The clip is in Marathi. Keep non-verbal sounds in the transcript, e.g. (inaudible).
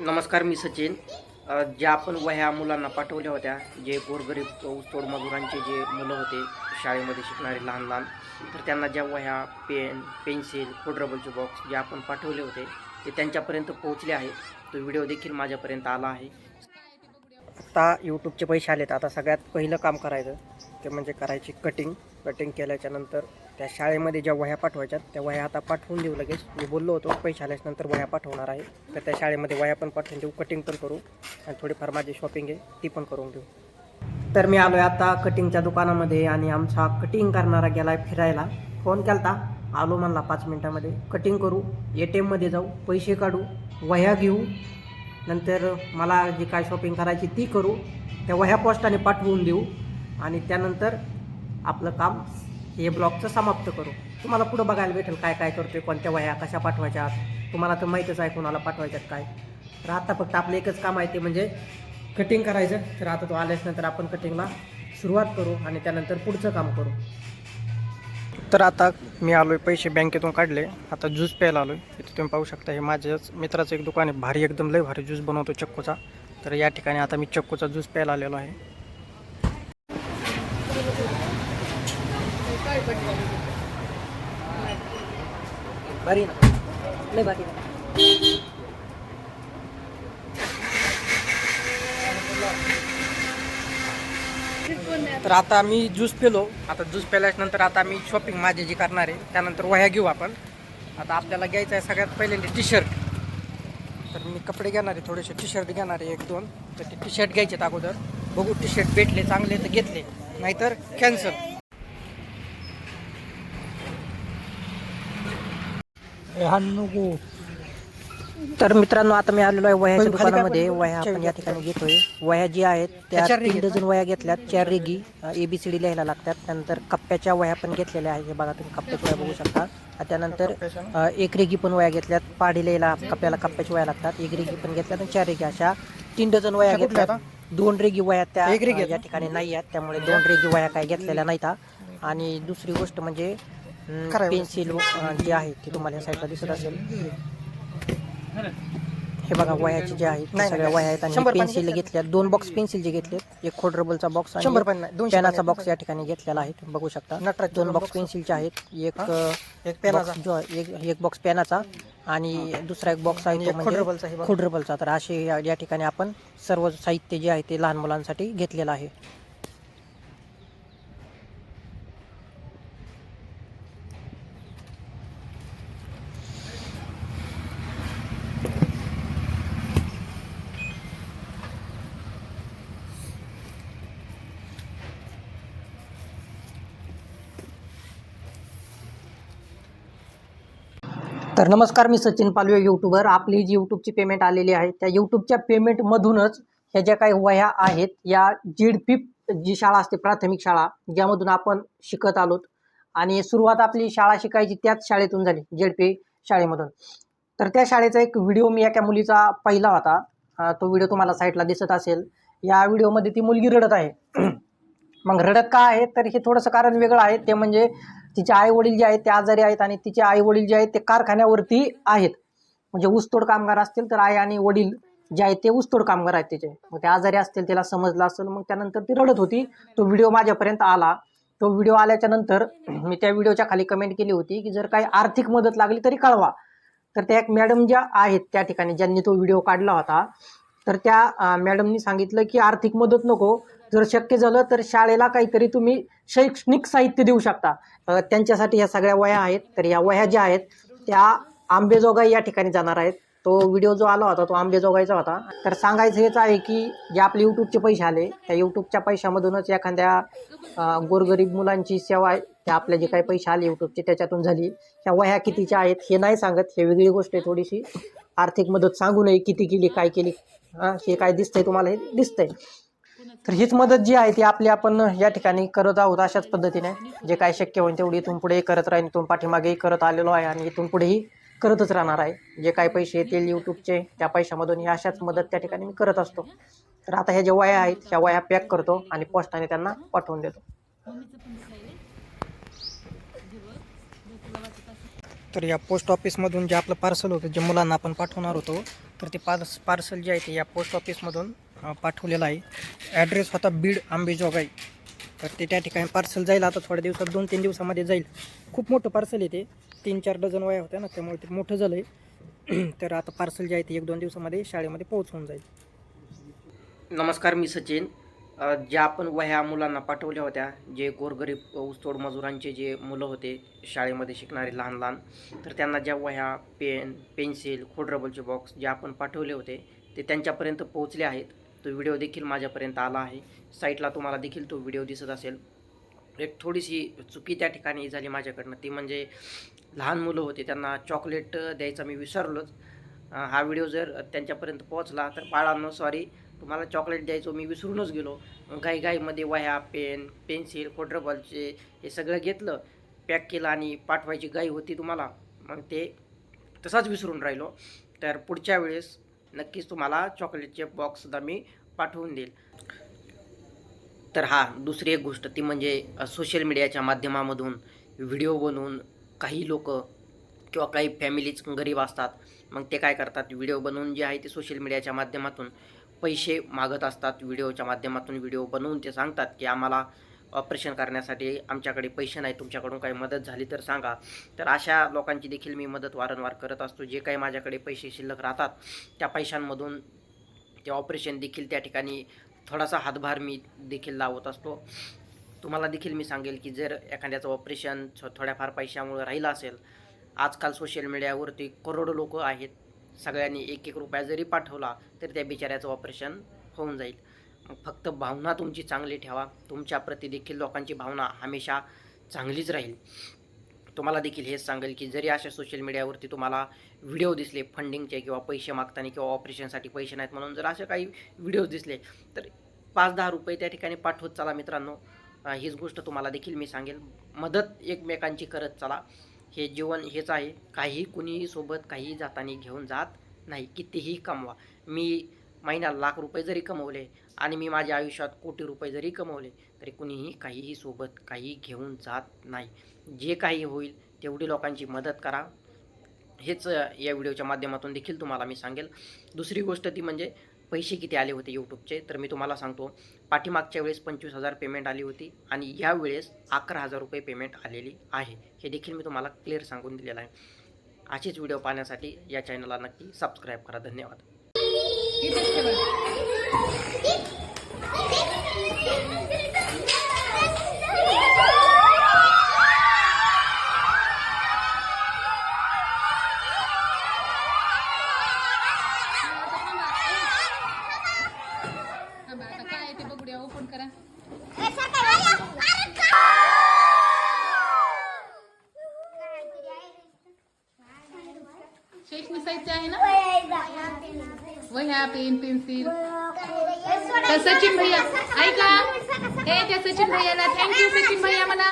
नमस्कार मी सचिन. ज्या आपण वह्या मुलांना पाठवल्या होत्या जे गोरगरीब ऊसतोड मजुरांचे जे मुलं होते शाळेमध्ये शिकणारे लहान लहान तर त्यांना ज्या वह्या पेन पेन्सिल खोडरबलचे बॉक्स जे आपण पाठवले होते ते त्यांच्यापर्यंत पोहोचले आहे तो व्हिडिओ देखील माझ्यापर्यंत आला आहे. आता यूट्यूबचे पैसे आलेत. आता सगळ्यात पहिलं काम करायचं ते म्हणजे करायची कटिंग कटिंग केल्याच्यानंतर त्या शाळेमध्ये ज्या वह्या पाठवायच्या त्या वह्या आता पाठवून देऊ लगेच. मी बोललो होतो पैसे आल्याच्यानंतर वह्या पाठवणार आहे. तर त्या शाळेमध्ये वह्या पण पाठवून देऊ कटिंग पण करू आणि थोडीफार माझी शॉपिंग आहे ती पण करून देऊ. तर मी आलो आहे आता कटिंगच्या दुकानामध्ये आणि आमचा कटिंग करणारा गेला आहे फिरायला. फोन केला आलो म्हणला पाच मिनटामध्ये. कटिंग करू ए टी एममध्ये जाऊ पैसे काढू वह्या घेऊ. नंतर मला जी काय शॉपिंग करायची ती करू. त्या वह्या पोस्टाने पाठवून देऊ. आणि त्यानंतर आपलं काम हे ब्लॉगचं समाप्त करू. तुम्हाला पुढं बघायला भेटेल काय काय करतोय कोणत्या वया कशा पाठवायच्या तुम्हाला तर माहीतच आहे कोणाला पाठवायच्यात काय. तर आता फक्त आपलं एकच काम आहे ते म्हणजे कटिंग करायचं. तर आता तो आल्याच नंतर आपण कटिंगला सुरुवात करू आणि त्यानंतर पुढचं काम करू. तर आता मी आलो आहे पैसे बँकेतून काढले. आता ज्यूस प्यायला आलो आहे इथे तुम्ही पाहू शकता हे माझ्याच मित्राचं एक दुकान आहे. भारी एकदम लय भारी ज्यूस बनवतो चक्कूचा. तर या ठिकाणी आता मी चक्कूचा ज्यूस प्यायला आलेलो आहे. भारी ना. भारी तर आता मी ज्यूस पिलो. आता ज्यूस प्याल्यानंतर आता मी शॉपिंग माझी जी करणार आहे त्यानंतर वह्या घेऊ आपण. आता आपल्याला घ्यायचं आहे सगळ्यात पहिल्यांदा टी शर्ट तर मी कपडे घेणार आहे थोडेसे टी शर्ट घेणार आहे एक दोन. तर ते टी शर्ट घ्यायचे अगोदर. बघू टी शर्ट भेटले चांगले तर घेतले. नाहीतर कॅन्सल तर मित्रांनो आता मी आलेलो आहे वह्याच्या दुकानामध्ये. वह्या आपण या ठिकाणी घेतोय. वह्या जी आहेत त्या तीन डझन वह्या घेतल्यात. चार रेगी एबीसीडी लिहायला लागतात. त्यानंतर कप्प्याच्या वह्या पण घेतलेल्या आहेत. हे बघा तुम्ही कप्प्याच्या वह्या बघू शकता. त्यानंतर एक रेगी पण वह्या घेतल्यात. पाडी लिहायला कप्प्याला कप्प्याच्या वह्या लागतात. एक रेगी पण घेतल्यात आणि चार रेगी अशा तीन डझन वह्या घेतल्यात. दोन रेगी वह्या त्या या ठिकाणी नाही आहेत. त्यामुळे दोन रेगी वह्या काय घेतलेल्या नाहीत आणि दुसरी गोष्ट म्हणजे पेन्सिल जे आहे ते तुम्हाला या साईडला दिसत असेल. हे बघा वह्याचे जे आहेत सगळ्या वह्या आहेत आणि पेन्सिल घेतल्या दोन बॉक्स पेन्सिलचे घेतलेत एक खोडरबलचा बॉक्स आणि पेनाचा बॉक्स या ठिकाणी घेतलेला आहे तुम्ही बघू शकता. दोन बॉक्स पेन्सिलचे आहेत एक एक पेनाचा. जो एक एक बॉक्स पेनाचा आणि दुसरा एक बॉक्स आहे तो म्हणजे खोडरबलचा तर असे या ठिकाणी आपण सर्व साहित्य जे आहे ते लहान मुलांसाठी घेतलेलं आहे. तर नमस्कार मी सचिन पालवे यूट्यूबर आपली जी यूट्यूबची पेमेंट आलेली आहे त्या यूट्यूबच्या पेमेंटमधूनच ह्या ज्या काही वह्या आहेत या जीडपी जी शाळा असते प्राथमिक शाळा ज्यामधून आपण शिकत आलोत. आणि सुरुवात आपली शाळा शिकायची त्याच शाळेतून झाली जेडपी शाळेमधून. तर त्या शाळेचा एक व्हिडिओ मी एका मुलीचा पहिला होता. तो व्हिडिओ तुम्हाला साईटला दिसत असेल. या व्हिडिओमध्ये ती मुलगी रडत आहे. (clears throat) मग रडत का आहे? तर हे थोडंसं कारण वेगळं आहे. ते म्हणजे तिचे आई वडील जे आहेत ते आजारी आहेत आणि तिचे आई वडील जे आहेत ते कारखान्यावरती आहेत. म्हणजे ऊसतोड कामगार असतील तर आई आणि वडील जे आहेत ते ऊसतोड कामगार आहेत तिचे. मग ते आजारी असतील त्याला समजलं असेल मग त्यानंतर ती रडत होती. तो व्हिडिओ माझ्यापर्यंत आला. तो व्हिडिओ आल्याच्यानंतर मी त्या व्हिडिओच्या खाली कमेंट केली होती की जर काही आर्थिक मदत लागली तरी कळवा. तर त्या एक मॅडम ज्या आहेत त्या ठिकाणी ज्यांनी तो व्हिडिओ काढला होता तर त्या मॅडमनी सांगितलं की आर्थिक मदत नको जर शक्य झालं तर शाळेला काहीतरी तुम्ही शैक्षणिक साहित्य देऊ शकता. त्यांच्यासाठी ह्या सगळ्या वह्या आहेत. तर या वह्या ज्या आहेत त्या आंबेजोगाई या ठिकाणी जाणार आहेत. तो व्हिडिओ जो आला होता तो आंबेजोगाईचा होता. तर सांगायचं हेच आहे की जे आपले यूट्यूबचे पैसे आले त्या यूट्यूबच्या पैशामधूनच एखाद्या गोरगरीब मुलांची सेवा आहे. त्या आपले जे काही पैसे आले यूट्यूबचे त्याच्यातून झाली. ह्या वह्या कितीच्या आहेत हे नाही सांगत. हे वेगळी गोष्ट आहे थोडीशी. आर्थिक मदत सांगू नये किती केली काय केली. हां हे काय दिसतंय तुम्हाला? हे दिसतंय. तर हीच मदत जी आहे ती आपली आपण या ठिकाणी करत आहोत अशाच पद्धतीने. जे काय शक्य होईल तेवढी इथून पुढेही करत राहील इथून पाठीमागेही करत आलेलो आहे आणि इथून पुढेही करतच राहणार आहे. जे काही पैसे येतील यूट्यूबचे त्या पैशामधून ही अशाच मदत त्या ठिकाणी मी करत असतो. तर आता ह्या ज्या वया आहेत ह्या वया पॅक करतो आणि पोस्टाने त्यांना पाठवून देतो. तर या पोस्ट ऑफिसमधून जे आपलं पार्सल होतं जे मुलांना आपण पाठवणार होतो तर ते पार्स पार्सल जे आहे ते या पोस्ट ऑफिसमधून पाठवलेला आहे. ॲड्रेस होता बीड आंबेजोगाई. तर ते त्या ठिकाणी पार्सल जाईल. आता थोड्या दिवसात दोन तीन दिवसामध्ये जाईल. खूप मोठं पार्सल येते तीन चार डझन वया होत्या ना त्यामुळे ते मोठं झालं आहे (clears throat) तर आता पार्सल जे आहे ते एक दोन दिवसामध्ये शाळेमध्ये पोहोचवून जाईल. नमस्कार मी सचिन. ज्या आपण वह्या मुलांना पाठवल्या होत्या जे गोरगरीब ऊसतोड मजुरांचे जे मुलं होते शाळेमध्ये शिकणारे लहान लहान तर त्यांना ज्या वह्या पेन पेन्सिल खोडरबलचे बॉक्स जे आपण पाठवले होते ते त्यांच्यापर्यंत पोहोचले आहेत. तो व्हिडिओ देखील माझ्यापर्यंत आला आहे. साईटला तुम्हाला देखील तो व्हिडिओ दिसत असेल. एक थोडीशी चुकी त्या ठिकाणी झाली माझ्याकडनं. ती म्हणजे लहान मुलं होते त्यांना चॉकलेट द्यायचा मी विसरलोच. हा व्हिडिओ जर त्यांच्यापर्यंत पोहोचला तर बाळांनो सॉरी तुम्हाला चॉकलेट द्यायचो मी विसरूनच गेलो. घाई घाईमध्ये वह्या पेन पेन्सिल खोडरबॉलचे हे सगळं घेतलं पॅक केलं आणि पाठवायची गाई होती तुम्हाला. मग ते तसाच विसरून राहिलो. तर पुढच्या वेळेस नक्कीच तुम्हाला चॉकलेटचे बॉक्ससुद्धा मी पाठवून देईल. तर हा दुसरी एक गोष्ट ती म्हणजे सोशल मीडियाच्या माध्यमामधून व्हिडिओ बनवून काही लोक किंवा काही फॅमिलीज गरीब असतात. मग ते काय करतात? व्हिडिओ बनवून जे आहे ते सोशल मीडियाच्या माध्यमातून पैसे मागत असतात. व्हिडिओच्या माध्यमातून व्हिडिओ बनवून ते सांगतात की आम्हाला ऑपरेशन करण्यासाठी आमच्याकडे पैसे नाही तुमच्याकडून काही मदत झाली तर सांगा. तर अशा लोकांची देखील मी मदत वारंवार करत असतो. जे काही माझ्याकडे पैसे शिल्लक राहतात त्या पैशांमधून ते ऑपरेशन देखील त्या ठिकाणी थोडासा हातभार मी देखील लावत असतो. तुम्हाला देखील मी सांगेल की जर एखाद्याचं ऑपरेशन थो- थोड्याफार पैशामुळे राहिलं असेल आजकाल सोशल मीडियावरती करोडो लोक आहेत. सगळ्यांनी एक एक रुपया जरी पाठवला तर त्या बिचाऱ्याचं ऑपरेशन होऊन जाईल. फक्त भावना तुमची चांगली ठेवा. तुमच्याप्रती देखील लोकांची भावना हमेशा चांगलीच राहील. तुम्हाला देखील हेच सांगेल की जरी अशा सोशल मीडियावरती तुम्हाला व्हिडिओ दिसले फंडिंगचे किंवा पैसे मागताना किंवा ऑपरेशनसाठी पैसे नाहीत म्हणून जर असे काही व्हिडिओज दिसले तर पाच दहा रुपये त्या ठिकाणी पाठवत चला मित्रांनो. हीच गोष्ट तुम्हाला देखील मी सांगेल. मदत एकमेकांची करत चला. हे जीवन हेच आहे. काही कुणीही सोबत काही जातानी घेऊन जात नाही. कितीही कमवा. मी महिन्याला लाख रुपये जरी कमवले आणि मी माझ्या आयुष्यात कोटी रुपये जरी कमवले तरी कुणीही काहीही सोबत काही घेऊन जात नाही. जे काही होईल तेवढी लोकांची मदत करा. हेच या व्हिडिओच्या माध्यमातून देखील तुम्हाला मी सांगेल. दुसरी गोष्ट ती म्हणजे पैसे किती आले होते यूट्यूबचे तर मी तुम्हाला सांगतो पाठीमागच्या वेळेस पंचवीस हजार पेमेंट आली होती आणि या वेळेस अकरा हजार रुपये पेमेंट आलेली आहे. हे देखील मी तुम्हाला क्लिअर सांगून दिलेलं आहे. असेच व्हिडिओ पाहण्यासाठी या चॅनलला नक्की सबस्क्राईब करा. धन्यवाद. इथेच ठेवा शैक्षणिक साहित्य आहे ना? वह्या पेन पेन्सिल. त्या सचिन भैया. ऐका. हे त्या सचिन भैयाला. थँक्यू सचिन भैया मला